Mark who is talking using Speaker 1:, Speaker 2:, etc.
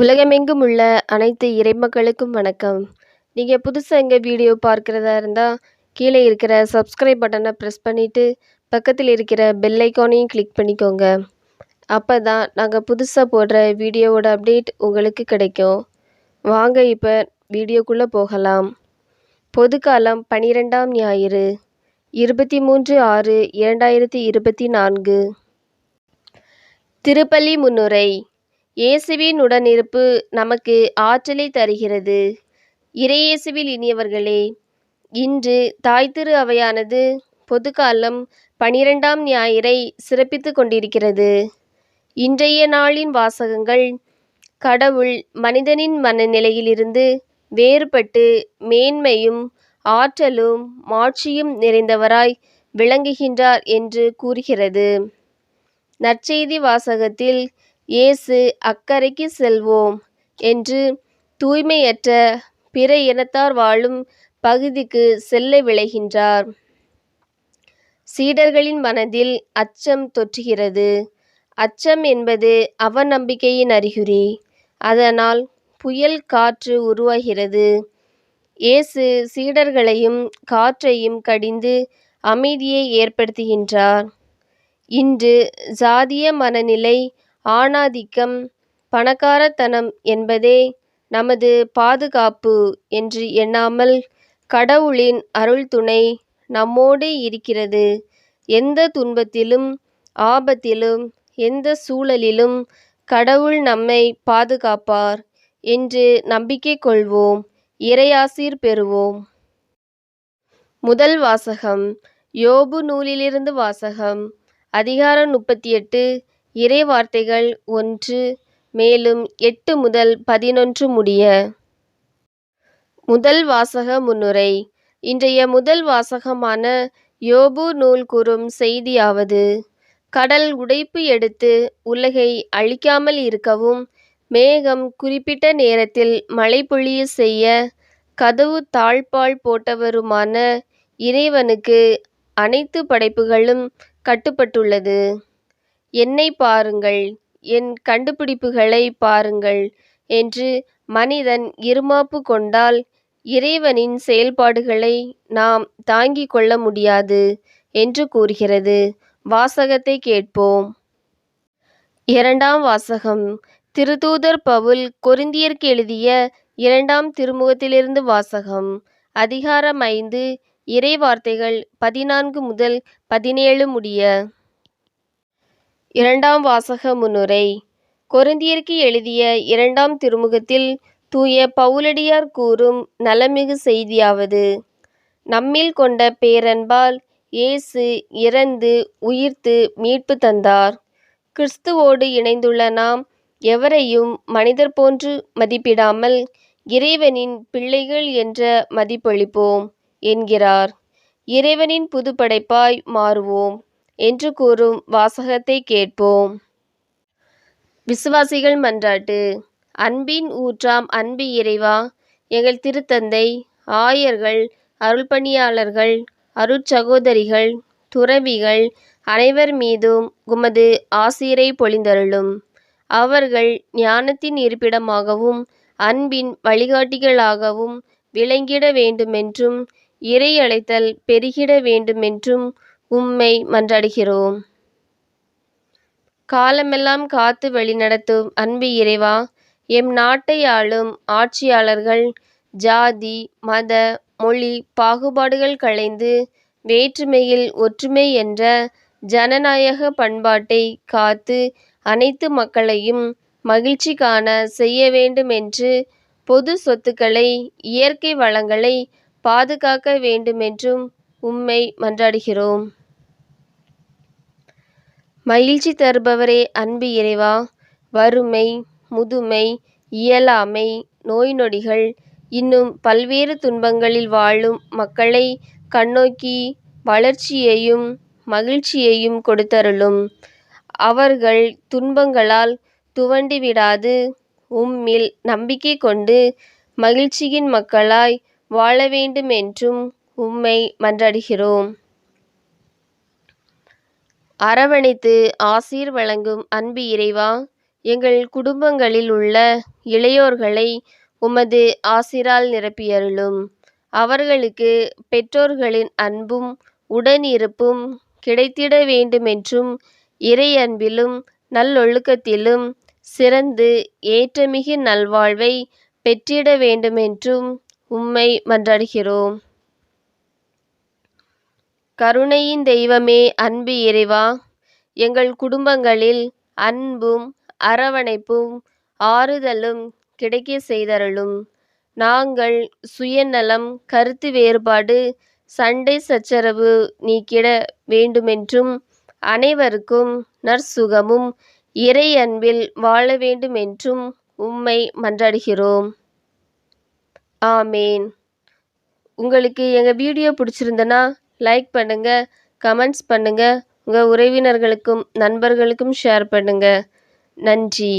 Speaker 1: உலகமெங்கும் உள்ள அனைத்து இறைமக்களுக்கும் வணக்கம். நீங்கள் புதுசாக எங்கள் வீடியோ பார்க்குறதா இருந்தால் கீழே இருக்கிற சப்ஸ்கிரைப் பட்டனை ப்ரெஸ் பண்ணிவிட்டு பக்கத்தில் இருக்கிற பெல் ஐக்கானையும் கிளிக் பண்ணிக்கோங்க. அப்போ தான் நாங்கள் புதுசாக போடுற வீடியோவோட அப்டேட் உங்களுக்கு கிடைக்கும். வாங்க இப்போ வீடியோக்குள்ளே போகலாம். பொதுக்காலம் பனிரெண்டாம் ஞாயிறு இருபத்தி மூன்று ஆறு இரண்டாயிரத்தி இருபத்தி நான்கு. திருப்பள்ளி முன்னுரை இயேசுவின் உடனிருப்பு நமக்கு ஆற்றலை தருகிறது. இறையேசுவில் இனியவர்களே இன்று தாய் திரு அவையானது பொதுக்காலம் பனிரெண்டாம் ஞாயிறை சிறப்பித்து கொண்டிருக்கிறது. இன்றைய நாளின் வாசகங்கள் கடவுள் மனிதனின் மனநிலையிலிருந்து வேறுபட்டு மேன்மையும் ஆற்றலும் மாட்சியும் நிறைந்தவராய் விளங்குகின்றார் என்று கூறுகிறது. நற்செய்தி வாசகத்தில் இயேசு அக்கரைக்கு செல்வோம் என்று தூய்மையற்ற பிற இனத்தார் வாழும் பகுதிக்கு செல்ல விளைகின்றார் சீடர்களின் மனதில் அச்சம் தொற்றுகிறது. அச்சம் என்பது அவநம்பிக்கையின் அறிகுறி. அதனால் புயல் காற்று உருவாகிறது. இயேசு சீடர்களையும் காற்றையும் கடிந்து அமைதியை ஏற்படுத்துகின்றார். இன்று ஜாதிய மனநிலை ஆணாதிக்கம் பணக்காரத்தனம் என்பதே நமது பாதுகாப்பு என்று எண்ணாமல் கடவுளின் அருள் துணை நம்மோடு இருக்கிறது. எந்த துன்பத்திலும் ஆபத்திலும் எந்த சூழலிலும் கடவுள் நம்மை பாதுகாப்பார் என்று நம்பிக்கை கொள்வோம் இறையாசீர் பெறுவோம். முதல் வாசகம் யோபு நூலிலிருந்து வாசகம் அதிகாரம் முப்பத்தி இறைவார்த்தைகள் இறை வார்த்தைகள் ஒன்று மேலும் எட்டு முதல் பதினொன்று முடிய. முதல் வாசக முன்னுரை. இன்றைய முதல் வாசகமான யோபு நூல் கூறும் செய்தியாவது கடல் உடைப்பு எடுத்து உலகை அழிக்காமல் இருக்கவும் மேகம் குறிப்பிட்ட நேரத்தில் மழை பொழிய செய்ய கதவு தாழ்பால் போட்டவருமான இறைவனுக்கு அனைத்து படைப்புகளும் கட்டுப்பட்டுள்ளது. என்னை பாருங்கள் என் கண்டுபிடிப்புகளை பாருங்கள் என்று மனிதன் இருமாப்பு கொண்டால் இறைவனின் செயல்பாடுகளை நாம் தாங்கிக் கொள்ள முடியாது என்று கூறுகிறது. வாசகத்தை கேட்போம். இரண்டாம் வாசகம். திருதூதர் பவுல் கொருந்தியர்க்கு எழுதிய இரண்டாம் திருமுகத்திலிருந்து வாசகம். அதிகாரம் ஐந்து. இறை வார்த்தைகள் பதினான்கு முதல் பதினேழு முடிய. இரண்டாம் வாசக முன்னுரை கொருந்தியருக்கு எழுதிய இரண்டாம் திருமுகத்தில் தூய பவுலடியார் கூறும் நலமிகு செய்தியாவது. நம்மில் கொண்ட பேரன்பால் இயேசு இறந்து உயிர்த்து மீட்பு தந்தார். கிறிஸ்துவோடு இணைந்துள்ள நாம் எவரையும் மனிதர் போன்று மதிப்பிடாமல் இறைவனின் பிள்ளைகள் என்ற மதிப்பளிப்போம் என்கிறார். இறைவனின் புதுப்படைப்பாய் மாறுவோம். என்று கூறும் வாசகத்தை கேட்போம். விசுவாசிகள் மன்றாட்டு அன்பின் ஊற்றாம் அன்பு இறைவா எங்கள் திருத்தந்தை ஆயர்கள் அருள்பணியாளர்கள் அருட்சகோதரிகள் துறவிகள் அனைவர் மீதும் உமது ஆசிரை பொழிந்தருளும். அவர்கள் ஞானத்தின் இருப்பிடமாகவும் அன்பின் வழிகாட்டிகளாகவும் விளங்கிட வேண்டுமென்றும் இறை அழைத்தல் பெருகிட வேண்டுமென்றும் உம்மை மன்றாடுகிறோம். காலமெல்லாம் காத்து வழிநடத்தும் அன்பு இறைவா எம் நாட்டை ஆளும் ஆட்சியாளர்கள் ஜாதி மத மொழி பாகுபாடுகள் களைந்து வேற்றுமையில் ஒற்றுமை என்ற ஜனநாயக பண்பாட்டை காத்து அனைத்து மக்களையும் மகிழ்ச்சி காண செய்ய வேண்டுமென்று பொது சொத்துக்களை இயற்கை வளங்களை பாதுகாக்க வேண்டுமென்றும் உம்மை மன்றாடுகிறோம். மகிழ்ச்சி தருபவரே அன்பு இறைவா வறுமை முதுமை இயலாமை நோய் நொடிகள் இன்னும் பல்வேறு துன்பங்களில் வாழும் மக்களை கண்ணோக்கி வளர்ச்சியையும் மகிழ்ச்சியையும் கொடுத்தருளும். அவர்கள் துன்பங்களால் துவண்டு விடாது உம்மில் நம்பிக்கை கொண்டு மகிழ்ச்சியின் மக்களாய் வாழ வேண்டுமென்றும் உம்மை மன்றாடுகிறோம். அரவணைத்து ஆசீர் வழங்கும் அன்பு இறைவா எங்கள் குடும்பங்களில் உள்ள இளையோர்களை உமது ஆசிரால் நிரப்பியருளும். அவர்களுக்கு பெற்றோர்களின் அன்பும் உடனிருப்பும் கிடைத்திட வேண்டுமென்றும் இறை அன்பிலும் நல்லொழுக்கத்திலும் சிறந்து ஏற்றமிகு நல்வாழ்வை பெற்றிட வேண்டுமென்றும் உம்மை மன்றாடுகிறோம். கருணையின் தெய்வமே அன்பு இறைவா. எங்கள் குடும்பங்களில் அன்பும் அரவணைப்பும் ஆறுதலும் கிடைக்க செய்தருளும். நாங்கள் சுயநலம் கருத்து வேறுபாடு சண்டை சச்சரவு நீக்கிட வேண்டுமென்றும் அனைவருக்கும் நற்சுகமும் இறை அன்பில் வாழ வேண்டுமென்றும் உம்மை மன்றாடுகிறோம். ஆமேன். உங்களுக்கு எங்கள் வீடியோ பிடிச்சிருந்தனா லைக் பண்ணுங்கள் கமெண்ட்ஸ் பண்ணுங்கள் உங்கள் உறவினர்களுக்கும் நண்பர்களுக்கும் ஷேர் பண்ணுங்கள் நன்றி.